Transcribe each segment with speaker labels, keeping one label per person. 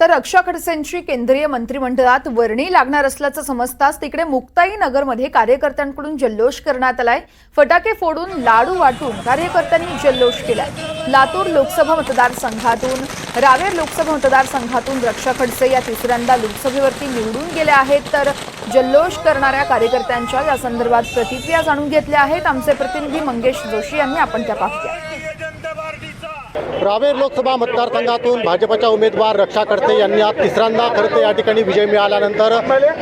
Speaker 1: तर रक्षा खडसेंची केंद्रीय मंत्रिमंडळात वर्णी लागणार असल्याचं समजताच तिकडे मुक्ताई नगरमध्ये कार्यकर्त्यांकडून जल्लोष करण्यात आलाय. फटाके फोडून लाडू वाटून कार्यकर्त्यांनी जल्लोष केलाय. लातूर लोकसभा मतदारसंघातून रावेर लोकसभा मतदारसंघातून रक्षा खडसे या तिसऱ्यांदा लोकसभेवरती निवडून गेले आहेत. तर जल्लोष करणाऱ्या कार्यकर्त्यांच्या या संदर्भात प्रतिक्रिया जाणून घेतल्या आहेत. आमचे प्रतिनिधी मंगेश जोशी यांनी आपण त्या पाहिल्या
Speaker 2: रावेर लोकसभा मतदारसंघातून भाजपच्या उमेदवार रक्षा खडसे यांनी आज तिसऱ्यांदा खरं तर या ठिकाणी विजय मिळाल्यानंतर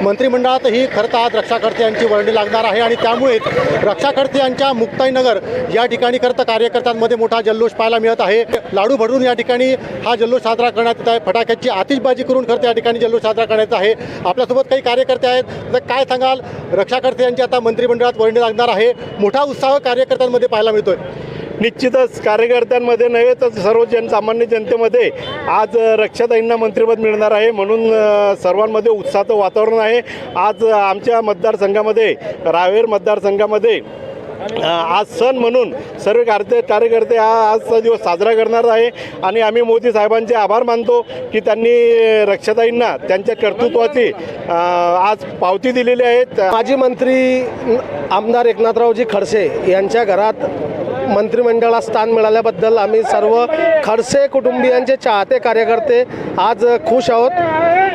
Speaker 2: मंत्रिमंडळातही खरं तर आज रक्षा खडसे यांची वर्णी लागणार आहे आणि त्यामुळेच रक्षा खडसे यांच्या मुक्ताईनगर या ठिकाणी खरं तर कार्यकर्त्यांमध्ये मोठा जल्लोष पाहायला मिळत आहे. लाडू भडून या ठिकाणी हा जल्लोष साजरा करण्यात येत आहे. फटाक्याची आतिषबाजी करून खरं या ठिकाणी जल्लोष साजरा करण्यात आहे. आपल्यासोबत काही कार्यकर्ते आहेत. तर काय सांगाल? रक्षा खडसे यांची आता मंत्रिमंडळात वर्णी लागणार आहे. मोठा उत्साह कार्यकर्त्यांमध्ये पाहायला मिळतोय.
Speaker 3: निश्चितच कार्यकर्त्यांमध्ये नव्हे तर सर्व जनसामान्य जनतेमध्ये आज रक्षाताईंना मंत्रिपद मिळणार आहे. म्हणून सर्वांमध्ये उत्साहाचं वातावरण आहे. आज आमच्या मतदारसंघामध्ये रावेर मतदारसंघामध्ये आज सण म्हणून सर्व कार्य कार्यकर्ते हा आजचा दिवस साजरा करणार आहे. आणि आम्ही मोदी साहेबांचे आभार मानतो की त्यांनी रक्षाताईंना त्यांच्या कर्तृत्वाची आज पावती दिलेली आहे
Speaker 4: माजी मंत्री आमदार एकनाथरावजी खडसे यांच्या घरात मंत्रिमंडळात स्थान मिळाल्याबद्दल आम्ही सर्व खडसे कुटुंबियांचे चाहते कार्यकर्ते आज खुश आहोत.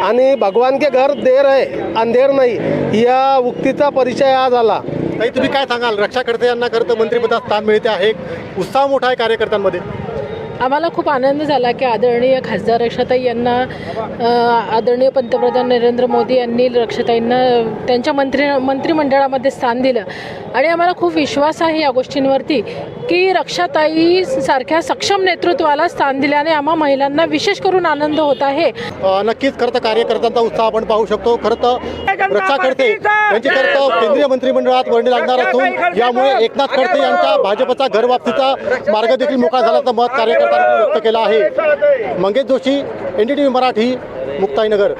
Speaker 4: आणि भगवान के घर देर आहे अंधेर नाही या उक्तीचा परिचय आज आला.
Speaker 2: ताई तुम्ही काय सांगाल? रक्षा खडसे यांना खरं तर मंत्रिपदात स्थान मिळते आहे. उत्साह मोठा आहे कार्यकर्त्यांमध्ये.
Speaker 5: आम्हाला खूप आनंद झाला की आदरणीय खासदार रक्षाताई यांना आदरणीय पंतप्रधान नरेंद्र मोदी यांनी रक्षाताईंना त्यांच्या मंत्री मंत्रिमंडळामध्ये स्थान दिलं. आणि आम्हाला खूप विश्वास आहे या गोष्टींवरती की रक्षाताई सारख्या सक्षम नेतृत्वाला स्थान दिल्याने आम्हा महिलांना विशेष करून आनंद होत आहे.
Speaker 2: नक्कीच खरं तर कार्यकर्त्यांचा उत्साह आपण पाहू शकतो. खरं तर रक्षा खडसे यांची खरं तर केंद्रीय मंत्रिमंडळात वर्णी लागणार असून यामुळे एकनाथ खडसे यांच्या भाजपचा घरवापसीचा मार्ग देखील मोकळा झाल्याचं मत कार्यकर्त्यांनी व्यक्त केला आहे. Mangesh Joshi N D T V Marathi Muktainagar